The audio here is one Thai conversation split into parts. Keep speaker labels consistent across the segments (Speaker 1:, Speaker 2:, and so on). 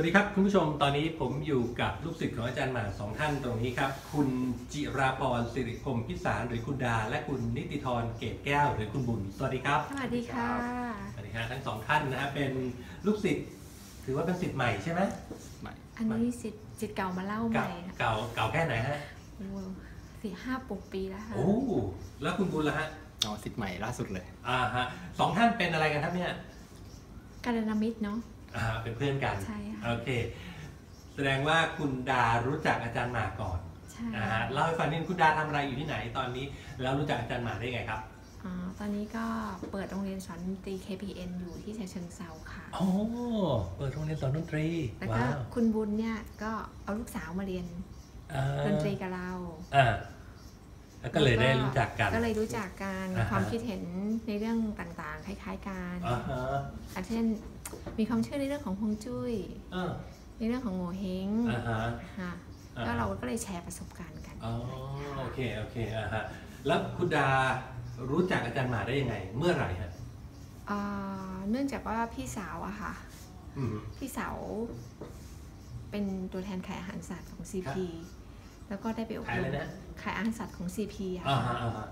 Speaker 1: วัสดีครับคุณผู้ชมตอนนี้ผมอยู่กับลูกศิษย์ของอาจารย์หมาสองท่านตรงนี้ครับ คุณจิราพรสิริพรหมพิสารหรือคุณดา และคุณนิติธรเกตแก้ว หรือคุณบุญสวัสดีครับ
Speaker 2: สวัสดีค่ะ
Speaker 1: สวัสดีครับทั้งสองท่านนะฮะเป็นลูกศิษย์ถือว่าเป็นศิษย์ใหม่ใช่ไหม
Speaker 3: ใหม่
Speaker 2: อันนี้สิทธิ์จิตเก่ามาเล่าให
Speaker 1: เก่า
Speaker 2: ม่ค่ะ
Speaker 1: เก่าเก่าแค่ไหนฮะ
Speaker 2: โอ้สี่ห้าปกปีแล้วค่ะ
Speaker 1: โอ้แล้วคุณบุญล่ะฮะ
Speaker 3: เอาสิทธิ์ใหม่ล่าสุดเลย
Speaker 1: อ่าฮะสองท่านเป็นอะไรกันครับเนี่ย
Speaker 2: การนามิตรเนาะ
Speaker 1: อ่าเป็นเพื่อนกัน
Speaker 2: ใช่ค่ะ
Speaker 1: โอเค แสดงว่าคุณดารู้จักอาจารย์หมาก่อน
Speaker 2: ใช่
Speaker 1: นะฮะเล่าให้ฟังนิดนึงคุณดาทำอะไรอยู่ที่ไหนตอนนี้ แล้วรู้จักอาจารย์หมาได้ไงครับ
Speaker 2: อ่าตอนนี้ก็เปิดโรงเรียนสอนดนตรี KPN อยู่ที่ฉะเชิงเซาค่ะ
Speaker 1: โอ้เปิดโรงเรียนสอนดนตรี
Speaker 2: แล้วก็คุณบุญเนี่ยก็เอาลูกสาวมาเรียน
Speaker 1: อ่า
Speaker 2: ดนตรีกับเรา
Speaker 1: อ่าแล้วก็เลยได้รู้จักกัน
Speaker 2: ก็เลยรู้จักกัน
Speaker 1: อ่าฮะ
Speaker 2: ความคิดเห็นในเรื่องต่างๆ คล้ายๆกัน
Speaker 1: อ่าฮะ
Speaker 2: อาเช่น มีความเชื่อในเรื่องของฮวงจุ้ย
Speaker 1: อ่า
Speaker 2: ในเรื่องของโงเฮง
Speaker 1: อ่าฮะ
Speaker 2: ค่ะ
Speaker 1: อ่า
Speaker 2: ก็เราก็เลยแชร์ประสบการณ์กัน
Speaker 1: อ๋อโอเคโอเคอ่าฮะแล้วคุณดารู้จักอาจารย์หมาได้ยังไง เมื่อไหร่ฮะ
Speaker 2: อ่าเนื่องจากว่าพี่สาวอะค่ะ
Speaker 1: อืม
Speaker 2: พี่สาวเป็นตัวแทนขายอาหารสัตว์ของ CP แล้วก็ได้ไปอบ
Speaker 1: ขาย
Speaker 2: ร
Speaker 1: อะไร
Speaker 2: ม
Speaker 1: นะ
Speaker 2: ขายอาหารสัตว์ของ CP อะ
Speaker 1: อ่า
Speaker 2: ค่ะ
Speaker 1: ฮะอ่าฮะ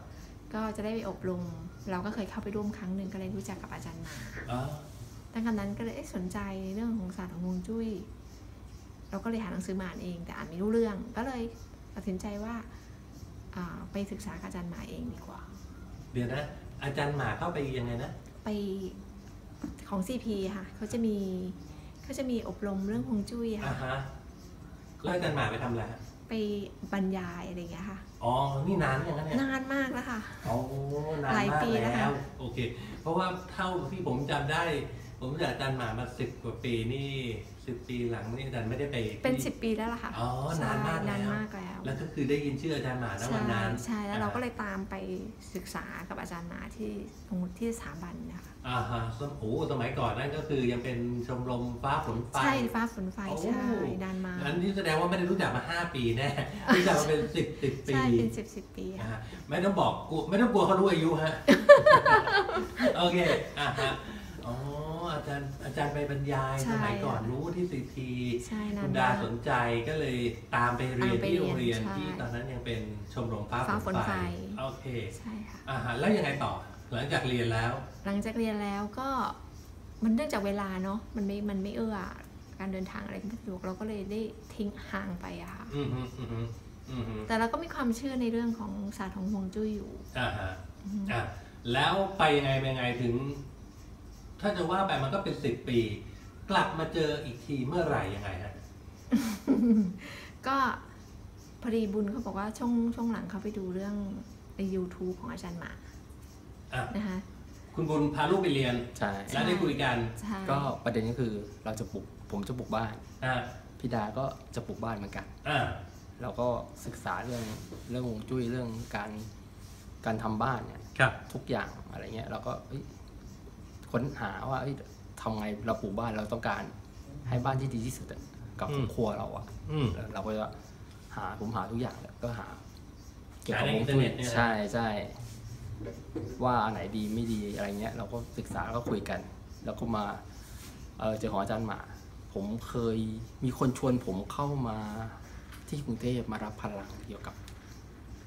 Speaker 2: ก็จะได้ไปอบรม เราก็เคยเข้าไปร่วมครั้งหนึ่งก็เลยรู้จักกับอาจารย์หมา
Speaker 1: อ๋อ
Speaker 2: ตั้งแต่นั้นก็เลยเอ๊ะสนใจในเรื่องของศาสตร์ของฮวงจุ้ย เราก็เลยหาหนังสือมาอ่านเอง แต่อ่านไม่รู้เรื่อง ก็เลยตัดสินใจว่าอ่าไปศึกษากับอาจารย์หมาเองดีกว่า
Speaker 1: เดี๋ยวนะ อาจารย์หมาเข้าไปยังไงนะ
Speaker 2: ไปของ CP ค่ะ เขาจะมีเขาจะมีอบรมเรื่องฮวงจุ้ย
Speaker 1: อ่า
Speaker 2: ค่ะ
Speaker 1: ฮะแล้วอาจารย์หมาไปทำอะไรฮะ
Speaker 2: ไปบรรยายอะไรอย่างเงี้ยค่ะ
Speaker 1: อ๋อ นี่นานยังไงเนี่ย
Speaker 2: นานมากแล้วค่ะ
Speaker 1: โอ้นาน
Speaker 2: หลาย
Speaker 1: มาก
Speaker 2: ปีแล้ว
Speaker 1: แล้
Speaker 2: ค่ะ
Speaker 1: วโอเค เพราะว่าเท่าที่ผมจำได้ ผมรู้จักอาจารย์หมามาสิบกว่าปีนี่สิบปีหลังนี่อาจารย์ไม่ได้ไปที่
Speaker 2: เป็นสิบปีแล้วล่ะค่ะ
Speaker 1: อ๋อ
Speaker 2: ใช่
Speaker 1: นานมากแล้ว
Speaker 2: นานมากแล้ว
Speaker 1: แล้วก็คือได้ยินชื่ออาจารย์หมาณ
Speaker 2: ใช่
Speaker 1: วันนั้น
Speaker 2: ใช่แล้วเราก็เลยตามไปศึกษากับอาจารย์หมาที่ตรงที่สถาบันนะคะ
Speaker 1: อ่าฮะสมโอ้สมัยก่อนนั่นก็คือยังเป็นชมรมฟ้าฝนไฟ
Speaker 2: ใช่ฟ้าฝนไฟ
Speaker 1: โอ้
Speaker 2: ใช่นานมาก
Speaker 1: อันนี้แสดงว่าไม่ได้รู้จักมาห้าปีแน่รู้จักมาเป็นสิบสิบปี
Speaker 2: ใช่เป็นสิบสิบปี
Speaker 1: นะ
Speaker 2: ค่ะ
Speaker 1: ฮะไม่ต้องบอกกลัวไม่ต้องกลัวเขารู้อายุฮะโอเคอะฮะอ๋ออา จารย์อาจารย์ไปบรรยายสมัยก่อนรู้ที่ซีที
Speaker 2: ใช่นา
Speaker 1: คุ
Speaker 2: น
Speaker 1: ณดามา
Speaker 2: ก
Speaker 1: สนใจก็เลยตามไปเรียน
Speaker 2: ตามไป
Speaker 1: ที่โรงเรียน
Speaker 2: เรียนใช่
Speaker 1: ที่ตอนนั้นยังเป็นชมรมฟ้า
Speaker 2: ฟ้า
Speaker 1: ฝ
Speaker 2: ฝ
Speaker 1: น
Speaker 2: น
Speaker 1: ไฟ
Speaker 2: ไฟ
Speaker 1: โอเค
Speaker 2: ใช่ค่ะ
Speaker 1: อ่าฮะแล้วยังไงต่อหลังจากเรียนแล้ว
Speaker 2: หลังจากเรียนแล้วก็มันเนื่องจากเวลาเนาะมันไม่มันไม่เอื้อการเดินทางอะไรไม่สะดวกเราก็เลยได้ทิ้งห่างไปอะค่ะ
Speaker 1: อืมฮึอืมฮึอืมฮึ
Speaker 2: แต่เราก็มีความเชื่อในเรื่องของศาสตร์ของฮวงจุ้ยอยู่
Speaker 1: อ่าฮะ
Speaker 2: อืม
Speaker 1: อะแล้วไปยังไงไปยังไงถึง ถ้าจะว่าไปมันก็เป็นสิบปี กลับมาเจออีกทีเมื่อไหร่ยังไงฮะ
Speaker 2: ก็พอดีบุญเขาบอกว่าช่วงช่วงหลังเขาไปดูเรื่องใน YouTube ของอาจารย์หมา
Speaker 1: อะ
Speaker 2: นะคะ
Speaker 1: คุณบุญพาลูกไปเรียน
Speaker 3: ใช่
Speaker 1: แล้วได้คุยกัน
Speaker 2: ใช่
Speaker 3: ก็ประเด็นก็คือเราจะปลูกผมจะปลูกบ้าน
Speaker 1: อ่า
Speaker 3: พี่ดาก็จะปลูกบ้านเหมือนกัน
Speaker 1: อ่า
Speaker 3: เราก็ศึกษาเรื่องเรื่องฮวงจุ้ยเรื่องการการทำบ้านเนี่ย
Speaker 1: ครับ
Speaker 3: ทุกอย่างอะไรเงี้ยเราก็เอ้ย ค้นหาว่าเอ้ยทำไงเราปลูกบ้านเราต้องการ ให้บ้านที่ดีที่สุดอะกับ
Speaker 1: อืม
Speaker 3: ครัวเราอะ
Speaker 1: อืม
Speaker 3: แล้วเราก็จะหาผมหาทุกอย่างแหละก็หา เกี่ยว
Speaker 1: หา
Speaker 3: กับ
Speaker 1: ใน
Speaker 3: ฮว
Speaker 1: อิ
Speaker 3: ง
Speaker 1: นเทอ
Speaker 3: จุ้
Speaker 1: ร์
Speaker 3: ย
Speaker 1: เน็ตเนี่ยนะ
Speaker 3: ใช่ใช่ว่าอันไหนดีไม่ดีอะไรเงี้ย เราก็ศึกษาแล้วก็คุยกัน แล้วก็มาเออเจอของอาจารย์หมา ผมเคยมีคนชวนผมเข้ามาที่กรุงเทพมารับพลังเกี่ยวกับ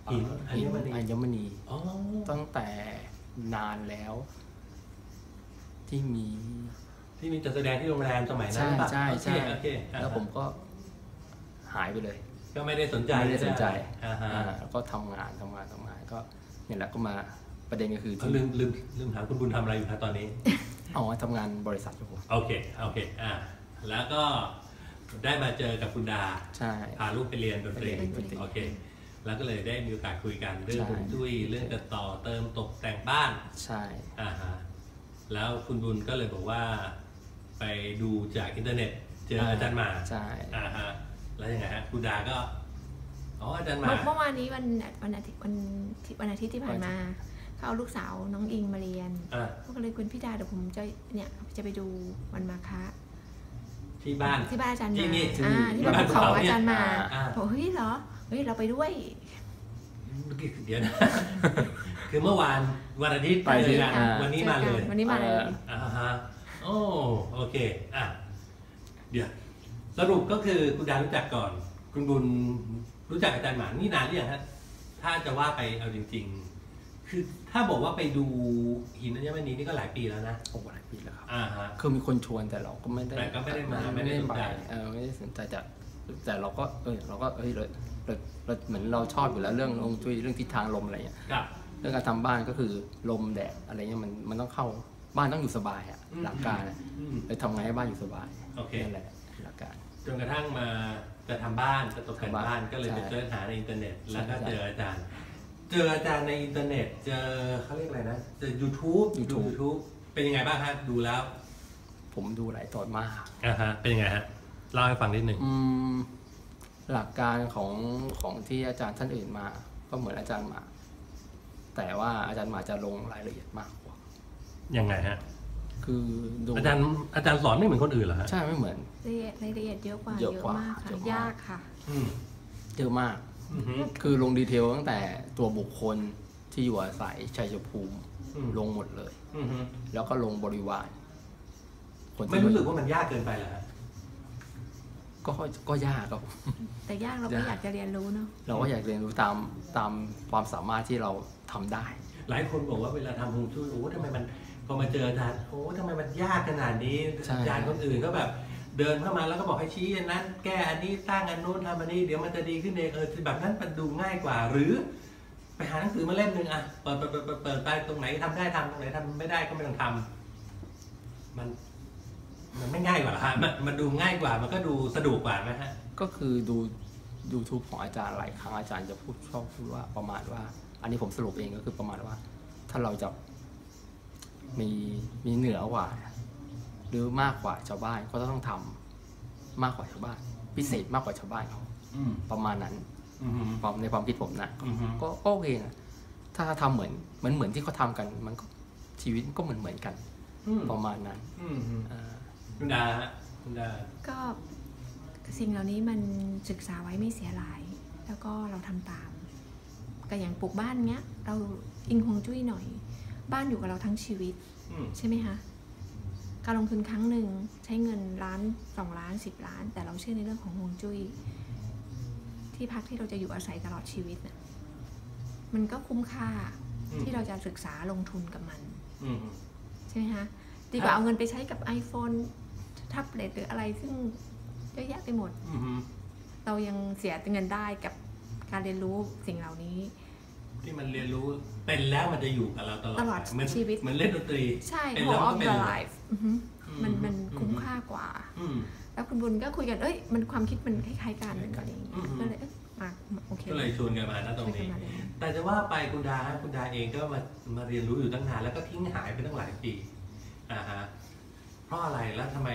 Speaker 3: เอ่อ
Speaker 1: หินอัญมณี
Speaker 3: อัญมณี
Speaker 1: อ๋อ
Speaker 3: ตั้งแต่นานแล้ว ที่มี
Speaker 1: ที่มีจัดแสดงที่โรงแรมสมัยนั้น
Speaker 3: ใช่
Speaker 1: ป่ะ
Speaker 3: ใช่ใช่
Speaker 1: โอเคโอเคอ่า
Speaker 3: แล้วผมก็หายไปเลย
Speaker 1: ก็ไม่ได้สนใจ
Speaker 3: ไม่ได้สนใจ
Speaker 1: อ่าฮะ
Speaker 3: อ่าแล้วก็ทำงานทำงานทำงานก็เนี่ยแหละก็มาประเด็นก็คือ
Speaker 1: เขา
Speaker 3: ที่
Speaker 1: ลืมลืมลืมถามคุณบุญทำอะไรอยู่นะตอนนี้
Speaker 3: เอาทำงานบริษัทอยู่ผม
Speaker 1: โอเคโอเคอ่าแล้วก็ได้มาเจอกับคุณดา
Speaker 3: ใช่
Speaker 1: พาลูกไปเรียนดนตรี
Speaker 3: ไปเรียนดนตรี
Speaker 1: โอเค แล้วก็เลยได้มีโอกาสคุยกันเรื่อง
Speaker 3: ใช่
Speaker 1: ฮวงจุ้ยเรื่องจะต่อเติมตกแต่งบ้าน
Speaker 3: ใช่
Speaker 1: อ่าฮะ แล้วคุณบุญก็เลยบอกว่า ไปดูจากอินเทอร์เน็ต เจออาจารย์หมา
Speaker 3: ใช่
Speaker 1: อ่าฮะแล้วยังไงฮะคุณดาก็อ๋ออาจารย์ห
Speaker 2: เมื่
Speaker 1: มา
Speaker 2: อเมื่อวานนี้วันวันอาทิตย์วันที่วันอาทิตย์ที่ผ่านมาเขาเอาลูกสาวน้องอิงมาเรียน
Speaker 1: อ่า
Speaker 2: เขาก็เลยคุณพี่ดาเดี๋ยวผมจะเนี่ยจะไปดูวันมาคะ
Speaker 1: ที่บ้าน
Speaker 2: ที่บ้านอาจารย์ห
Speaker 1: ที่
Speaker 2: มา
Speaker 1: นี่
Speaker 2: อ่าที่บ้าน
Speaker 1: บ้าน
Speaker 2: ภูเขา
Speaker 1: ภูเขา
Speaker 2: อาจารย์หมา
Speaker 1: เนี่ยอ่า
Speaker 2: บอกเฮ้ยเหรอเฮ้ยเราไปด้วย
Speaker 1: เดี๋ยวนะ คือเมื่อวานวันอาทิตย์
Speaker 3: ไป
Speaker 1: เจ
Speaker 3: ที่
Speaker 1: อกัน
Speaker 3: อ่า
Speaker 1: วันนี้มาเลย
Speaker 2: วันนี้มาเลย
Speaker 1: อ่าฮะโอ้โอเคอะเดี๋ยวสรุปก็คือคุณดารู้จักก่อน คุณบุญรู้จักอาจารย์หมานี่นานหรือยังฮะถ้าจะว่าไปเอาจริง ๆ คือถ้าบอกว่าไปดูหินอัญมณีนี่ก็หลายปีแล้วนะ
Speaker 3: โอ้หลายปีแล้วครับ
Speaker 1: อ่าฮะ
Speaker 3: คือมีคนชวนแต่เราก็ไม่ได้
Speaker 1: แต่ก็ไม่ได้มาไม่
Speaker 3: ไม่
Speaker 1: ได้
Speaker 3: ได้
Speaker 1: สน
Speaker 3: ไป
Speaker 1: ใจ
Speaker 3: เออไม่ได้สนใจแต่แต่เราก็เออเราก็เอ้ยเรา เราเราเหมือนเราชอบอยู่แล้วเรื่องลงจุ้ยเรื่องทิศทางลมอะไรเงี้ย
Speaker 1: ครับ
Speaker 3: เรื่องการทำบ้านก็คือลมแดดอะไรเงี้ยมันมันต้องเข้าบ้านต้องอยู่สบายอะ
Speaker 1: อืม
Speaker 3: หลักการอะ
Speaker 1: อืม
Speaker 3: เลยทำไงให้บ้านอยู่สบาย
Speaker 1: โอเค
Speaker 3: นั่นแหละหลักการ
Speaker 1: จนกระทั่งมาจะทำบ้านจะตกแต่ง
Speaker 3: ทำบ้าน
Speaker 1: บ้านก็เลยไป
Speaker 3: ใช่
Speaker 1: เสิร์ชหาในอินเทอร์เน็ต แล้วก็
Speaker 3: ใช่
Speaker 1: เจออาจารย์ เจออาจารย์ในอินเทอร์เน็ต เจอเขาเรียกอะไรนะ เจอ YouTube ดู
Speaker 3: YouTube
Speaker 1: YouTube เป็นยังไงบ้างฮะ ดูแล้ว
Speaker 3: ผมดูหลายตอนมาก
Speaker 1: อ่าฮะ เป็นยังไงฮะ เล่าให้ฟังนิดหนึ่ง
Speaker 3: อืม หลักการของของที่อาจารย์ท่านอื่นมา ก็เหมือนอาจารย์หมา แต่ว่าอาจารย์หมาจะลงรายละเอียดมากกว่า
Speaker 1: ยังไงฮะ
Speaker 3: คือดู
Speaker 1: อาจารย์อาจารย์สอนไม่เหมือนคนอื่นเหรอฮะ
Speaker 3: ใช่ไม่เหมือน
Speaker 2: ละเอียดรายละเอียดเยอะกว่า
Speaker 3: เยอะกว่า
Speaker 2: มากค่ะ
Speaker 3: เยอะมาก
Speaker 2: ยากค่ะ
Speaker 1: อืม
Speaker 3: เยอะมาก
Speaker 1: อือฮึ
Speaker 3: คือลงดีเทลตั้งแต่ตัวบุคคลที่อยู่อาศัยชัยภูมิ
Speaker 1: อืม
Speaker 3: ลงหมดเลย
Speaker 1: อือฮึ
Speaker 3: แล้วก็ลงบริวารคน
Speaker 1: ไม่
Speaker 3: ที่
Speaker 1: รู้สึกว่ามันยากเกินไปเหรอฮะ
Speaker 3: ก็ก็ยากครับ
Speaker 2: แต่ยากเราก็
Speaker 3: ยาก
Speaker 2: อยากจะเรียนรู้เนาะ
Speaker 3: เราก็อยากเรียนรู้ตามตามความสามารถที่เราทำได้
Speaker 1: หลายคนบอกว่าเวลาทำฮวงจุ้ยโอ้ทำไมมันพอมาเจออาจารย์โอ้ทำไมมันยากขนาดนี้
Speaker 3: ใช่
Speaker 1: อาจารย์คนอื่นก็แบบเดินเข้ามาแล้วก็บอกให้ชี้อันนั้น แก้อันนี้สร้างอันนู้นทำอันนี้เดี๋ยวมันจะดีขึ้นเองเออแบบนั้นมันดูง่ายกว่า หรือ ไปหาหนังสือมาเล่มหนึ่งอะเปิดเปิดเปิดเปิดเปิดไปตรงไหนทำได้ทำตรงไหนทำไม่ได้ก็ไม่ต้องทำมัน มันไม่ง่ายกว่าหรอฮะมันมันดูง่ายกว่า มันก็ดูสะดวกกว่าไหมฮะ
Speaker 3: ก็คือดู YouTube ของอาจารย์หลายครั้งอาจารย์จะพูดชอบพูดว่าประมาณว่า อันนี้ผมสรุปเองก็คือประมาณว่า ถ้าเราจะมีมีเหนือกว่า หรือมากกว่าชาวบ้านก็ต้องทำมากกว่าชาวบ้าน พิเศษมากกว่าชาวบ้านเขา
Speaker 1: อืม
Speaker 3: ประมาณนั้น
Speaker 1: อืม
Speaker 3: ความในความคิดผมนะ
Speaker 1: อืม
Speaker 3: ก็ก็โอเคนะถ้าทำเหมือนเหมือนเหมือนที่เขาทำกัน มันก็ชีวิตก็เหมือนเหมือนกัน
Speaker 1: อืม
Speaker 3: ประมาณนั้น
Speaker 1: อืมอืม
Speaker 3: อ่า
Speaker 1: คุณดาฮะคุณดา
Speaker 2: ก็สิ่งเหล่านี้มันศึกษาไว้ไม่เสียหลาย แล้วก็เราทำตามก็อย่างปลูกบ้านเนี้ย เราอิงฮวงจุ้ยหน่อย บ้านอยู่กับเราทั้งชีวิต
Speaker 1: อืม
Speaker 2: ใช่ไหมคะการลงทุนครั้งหนึ่งใช้เงินล้านสองล้านสิบล้าน แต่เราเชื่อในเรื่องของฮวงจุ้ยที่พักที่เราจะอยู่อาศัยตลอดชีวิตน่ะมันก็คุ้มค่า
Speaker 1: อืม
Speaker 2: ที่เราจะศึกษาลงทุนกับมัน
Speaker 1: อืม
Speaker 2: ใช่ไหมคะดีกว่าเอาเงินไปใช้กับ iPhone แท็บเล็ตหรืออะไรซึ่งเยอะแยะไปหมด
Speaker 1: อืม
Speaker 2: เรายังเสียเงินได้กับการเรียนรู้สิ่งเหล่านี้
Speaker 1: ที่มันเรียนรู้เป็นแล้วมันจะอยู่กับเราตลอด
Speaker 2: ตลอด
Speaker 1: เหมือน
Speaker 2: ชีวิต
Speaker 1: เหมือนเล่นดนตรี
Speaker 2: ใช่
Speaker 1: เป็น
Speaker 2: whole
Speaker 1: แล้ว
Speaker 2: of
Speaker 1: มันก็เป็น
Speaker 2: your
Speaker 1: เลย
Speaker 2: life อือฮึ
Speaker 1: อื
Speaker 2: มันมัน
Speaker 1: อื
Speaker 2: คุ้มค่ากว่า
Speaker 1: อืม
Speaker 2: แล้วคุณบุญก็คุยกัน เอ้ย มันความคิดมันคล้ายๆกันอะไรอย่างเงี้ย
Speaker 1: อืม
Speaker 2: ก็เลยเอ้ยมาโอเค
Speaker 1: ก็เลยชวนกันมาณตรง
Speaker 2: ช่วยกั
Speaker 1: นี้
Speaker 2: มาเลย
Speaker 1: แต่จะว่าไปคุณดาฮะคุณดาเองก็มามาเรียนรู้อยู่ตั้งนานแล้วก็ทิ้งหายไปตั้งหลายปีอ่าฮะ เพราะอะไรแล้วทำไม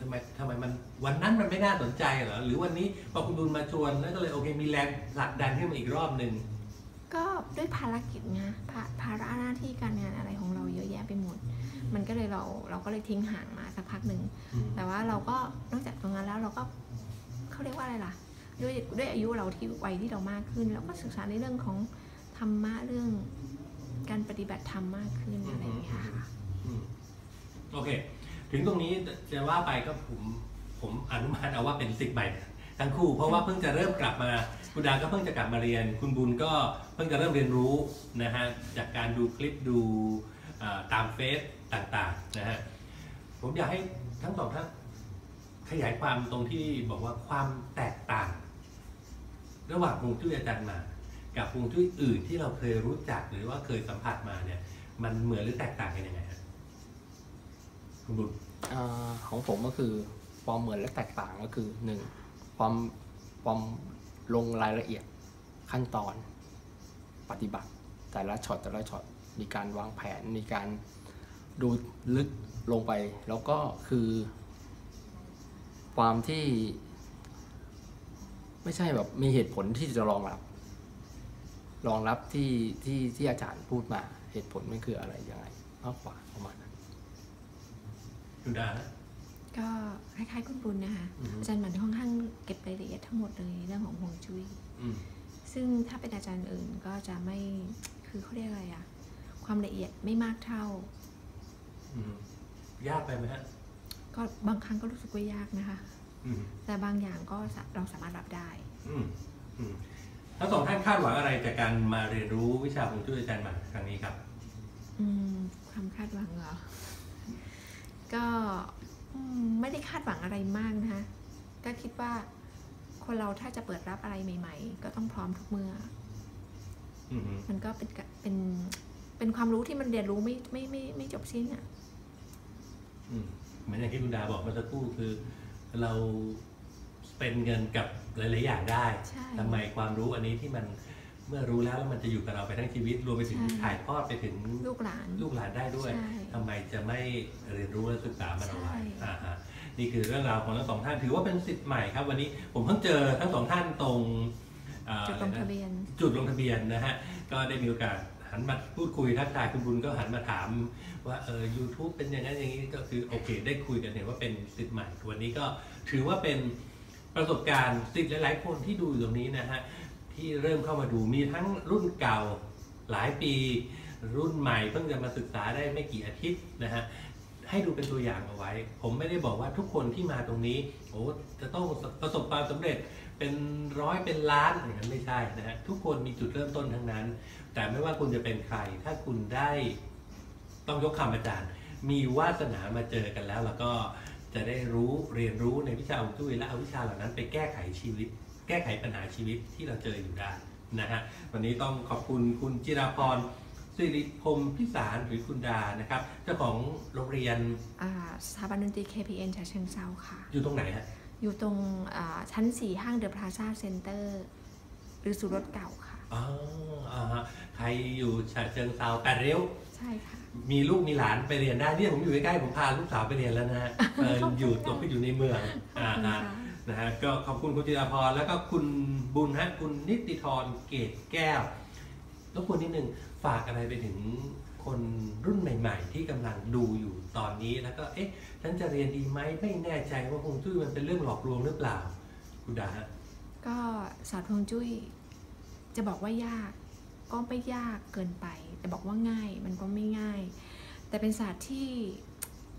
Speaker 1: ทำไมทำไมมันวันนั้นมันไม่น่าสนใจเหรอหรือวันนี้พอคุณบุญมาชวนแล้วก็เลยโอเคมีแรงผลักดันขึ้นมาอีกรอบหนึ่ง
Speaker 2: ก็ด้วยภารกิจไงภาภาระหน้าที่การงานอะไรของเราเยอะแยะไปหมด มันก็เลยเราเราก็เลยทิ้งห่างมาสักพักหนึ่ง
Speaker 1: อืม
Speaker 2: แต่ว่าเราก็นอกจากตรงนั้นแล้วเราก็เขาเรียกว่าอะไรล่ะ ด้วยด้วยอายุเราที่วัยที่เรามากขึ้นเราก็ศึกษาในเรื่องของธรรมะเรื่องการปฏิบัติธรรมมากขึ้นอะไรอย่างเงี้ยค่ะ
Speaker 1: อืมโอเค ถึงตรงนี้จะว่าไปก็ผมผมอนุมานเอาว่าเป็นสิทธิ์ใหม่ทั้งคู่ เพราะว่าเพิ่งจะเริ่มกลับมาคุณดาก็เพิ่งจะกลับมาเรียน คุณบุญก็เพิ่งจะเริ่มเรียนรู้นะฮะจากการดูคลิปดูเอ่อตามเฟซต่างๆนะฮะผมอยากให้ทั้งสองท่านขยายความตรงที่บอกว่าความแตกต่าง ระหว่างฮวงจุ้ยอาจารย์หมา กับฮวงจุ้ยอื่นที่เราเคยรู้จักหรือว่าเคยสัมผัสมาเนี่ยมันเหมือนหรือแตกต่างกันยังไงฮะคุ บุญ
Speaker 3: อาของผมก็คือความเหมือนและแตกต่างก็คือหนึ่งความความลงรายละเอียดขั้นตอนปฏิบัติ แต่ละช็อตแต่ละช็อตมีการวางแผนมีการดูลึกลงไป แล้วก็คือ ความที่ ไม่ใช่แบบมีเหตุผลที่จะรองรับ รองรับที่ที่ที่อาจารย์พูดมาเหตุผลมันคืออะไรยังไงมากกว่าประมาณนั้น
Speaker 1: คุณดาฮะ
Speaker 2: ก็คล้ายๆคุณบุญนะคะ
Speaker 1: อือฮึ
Speaker 2: อาจารย์หมันค่อนข้างเก็บรายละเอียดทั้งหมดเลยในเรื่องของฮวงจุ้ย
Speaker 1: อืม
Speaker 2: ซึ่งถ้าเป็นอาจารย์อื่นก็จะไม่คือเขาเรียกอะไรอะความละเอียดไม่มากเท่า
Speaker 1: อืมยากไปไหมฮะ
Speaker 2: ก็บางครั้งก็รู้สึกว่ายากนะคะ
Speaker 1: ออืม
Speaker 2: แต่บางอย่างก็สะเราสามารถรับได้
Speaker 1: อืมอืมทั้งสองท่านคาดหวังอะไรจากการมาเรียนรู้วิชาฮวงจุ้ยอาจารย์หมาครั้งนี้ครับ
Speaker 2: อืมความคาดหวังเหรอ ก็อืมไม่ได้คาดหวังอะไรมากนะคะก็คิดว่าคนเราถ้าจะเปิดรับอะไรใหม่ ๆ ก็ต้องพร้อมทุกเมื่อ
Speaker 1: อืม
Speaker 2: มันก็เป็นกะเป็นเป็นความรู้ที่มันเรียนรู้ไม่ไม่ไม่ไม่จบสิ้นอะ
Speaker 1: อืมเหมือนอย่างที่คุณดาบอกเมื่อสักครู่คือ เราเป็นเงินกับหลาย ๆ อย่างได้
Speaker 2: ใช่
Speaker 1: ทำไมความรู้อันนี้ที่มัน เมื่อรู้แล้วแล้วมันจะอยู่กับเราไปทั้งชีวิต รวมไปถึง
Speaker 2: ใช่
Speaker 1: ถ่ายทอดไปถึง
Speaker 2: ลูกหลาน
Speaker 1: ลูกหลานได้ด้วย
Speaker 2: ใช่
Speaker 1: ทำไมจะไม่เรียนรู้และศึกษามันเอาไว้
Speaker 2: ใช่
Speaker 1: อ่าฮะนี่คือเรื่องราวของทั้งสองท่านถือว่าเป็นสิทธิ์ใหม่ครับ วันนี้ผมเพิ่งเจอทั้งสองท่านตรงเอ่อ
Speaker 2: จุดลงทะเบียน
Speaker 1: จุดลงทะเบียนนะฮะก็ได้มีโอกาสหันมาพูดคุยทักทายคุณบุญก็หันมาถาม ว่าเออ YouTube เป็นอย่างนั้นอย่างนี้ก็คือโอเค ได้คุยกันเห็นว่าเป็นสิทธิ์ใหม่วันนี้ก็ถือว่าเป็นประสบการณ์สิทธิ์หลาย ๆ คนที่ดูอยู่ตรงนี้นะฮะ ที่เริ่มเข้ามาดูมีทั้งรุ่นเก่าหลายปี รุ่นใหม่เพิ่งจะมาศึกษาได้ไม่กี่อาทิตย์นะฮะให้ดูเป็นตัวอย่างเอาไว้ ผมไม่ได้บอกว่าทุกคนที่มาตรงนี้โอ้จะต้องประสบความสำเร็จเป็นร้อยเป็นล้านอย่างนั้นไม่ใช่นะฮะทุกคนมีจุดเริ่มต้นทั้งนั้น แต่ไม่ว่าคุณจะเป็นใคร ถ้าคุณได้ต้องยกคำอาจารย์ มีวาสนามาเจอกันแล้ว แล้วก็จะได้รู้เรียนรู้ในวิชาฮวงจุ้ยและเอาวิชาเหล่านั้นไปแก้ไขชีวิต แก้ไขปัญหาชีวิตที่เราเจออยู่ได้นะฮะวันนี้ต้องขอบคุณคุณจิราพรสิริพรหมพิสารหรือคุณดานะครับเจ้าของโรงเรียน
Speaker 2: อ่าสถาบันดนตรี KPN ฉะเชิงเซาค่ะ
Speaker 1: อยู่ตรงไหนฮะ
Speaker 2: อยู่ตรงอ่าชั้น 4 ห้างเดอะพลาซ่าเซ็นเตอร์หรือสุรถเก่าค่ะ
Speaker 1: อ๋ออ่าฮะใครอยู่ฉะเชิงเซาแปดริ้ว
Speaker 2: ใช่ค่ะ
Speaker 1: มีลูกมีหลานไปเรียนได้เนี่ยผมอยู่ใกล้ๆผมพาลูกสาวไปเรียนแล้วนะฮะเออ
Speaker 2: ขอบคุณ
Speaker 1: อยู่
Speaker 2: ค่ะ
Speaker 1: ตรงที่อยู่ในเมือง
Speaker 2: ขอบ
Speaker 1: อ่า
Speaker 2: คุณ
Speaker 1: ฮะ
Speaker 2: ค่ะ
Speaker 1: นะฮะก็ขอบคุณคุณจิราพรแล้วก็คุณบุญฮะคุณนิติธรเกตแก้วรบกวนนิดนึงฝากอะไรไปถึงคนรุ่นใหม่ ๆ ที่กำลังดูอยู่ตอนนี้แล้วก็เอ๊ะฉันจะเรียนดีไหมไม่แน่ใจว่าคงจุ้ยมันเป็นเรื่องหลอกลวงหรือเปล่าคุณดาฮะ
Speaker 2: ก็ศาสตร์ฮวงจุ้ย จะบอกว่ายากก็ไม่ยากเกินไป แต่บอกว่าง่ายมันก็ไม่ง่าย แต่เป็นศาสตร์ที่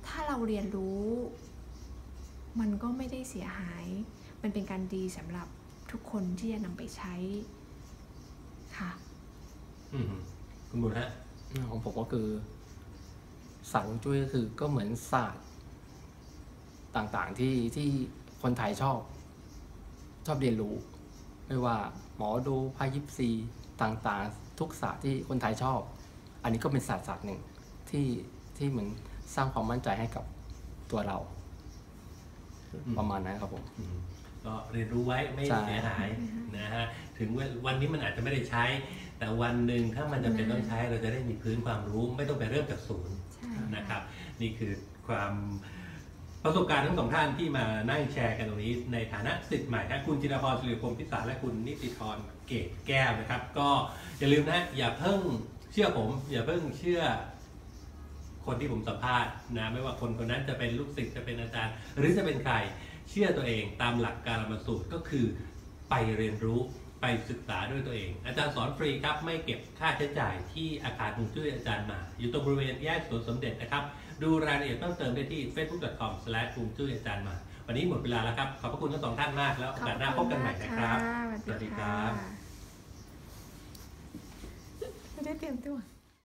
Speaker 2: ถ้าเราเรียนรู้ มันก็ไม่ได้เสียหาย มันเป็นการดีสำหรับทุกคนที่จะนำไปใช้ค่ะ
Speaker 1: อืมคุณบุญฮะ
Speaker 3: ของผมก็คือศาสตร์ฮวงจุ้ยก็คือก็เหมือนศาสตร์ต่างๆที่ที่คนไทยชอบ ชอบเรียนรู้ ไม่ว่าหมอดูไพ่ยิปซีต่างๆ ทุกศาสตร์ที่คนไทยชอบ อันนี้ก็เป็นศาสตร์ศาสตร์หนึ่งที่ที่เหมือนสร้างความมั่นใจให้กับตัวเรา
Speaker 1: อืม
Speaker 3: ประมาณนั้นครับผม
Speaker 1: อืมก็เรียนรู้ไว้ไม่
Speaker 3: ใช่
Speaker 1: เสียหายนะฮะถึงวันนี้มันอาจจะไม่ได้ใช้ แต่วันหนึ่งถ้ามันจะเป็นต้องใช้เราจะได้มีพื้นความรู้ ไม่ต้องไปเริ่มจากศูนย์
Speaker 2: ใช่
Speaker 1: นะครับ นี่คือความประสบการณ์ทั้งสองท่านที่มานั่งแชร์กันตรงนี้ ในฐานะสิทธิ์ใหม่ครับคุณจิรพรสุริพงศ์พิสารและคุณนิติธรเกตแก้วนะครับ ก็อย่าลืมนะ อย่าเพิ่งเชื่อผม อย่าเพิ่งเชื่อ คนที่ผมสัมภาษณ์นะไม่ว่าคนคนนั้นจะเป็นลูกศิษย์จะเป็นอาจารย์ หรือจะเป็นใครเชื่อตัวเองตามหลักการมาสูตรก็คือไปเรียนรู้ไปศึกษาด้วยตัวเอง อาจารย์สอนฟรีครับไม่เก็บค่าใช้จ่ายที่อาคารฮวงจุ้ยอาจารย์มา อยู่ตรงบริเวณแยกสวนสมเด็จนะครับ ดูรายละเอียดเพิ่มเติมได้ที่ facebook.com/ ฮวงจุ้ยอาจารย์มา วันนี้หมดเวลาแล้วครับ ขอบพระคุณทั้งสองท่านมากแล้วโอกาสหน้าพบกันใหม่นะครับ
Speaker 2: ขอบคุณมากค่ะ
Speaker 1: สวัสดีครับ
Speaker 2: ไม่ได้เตรียมตัว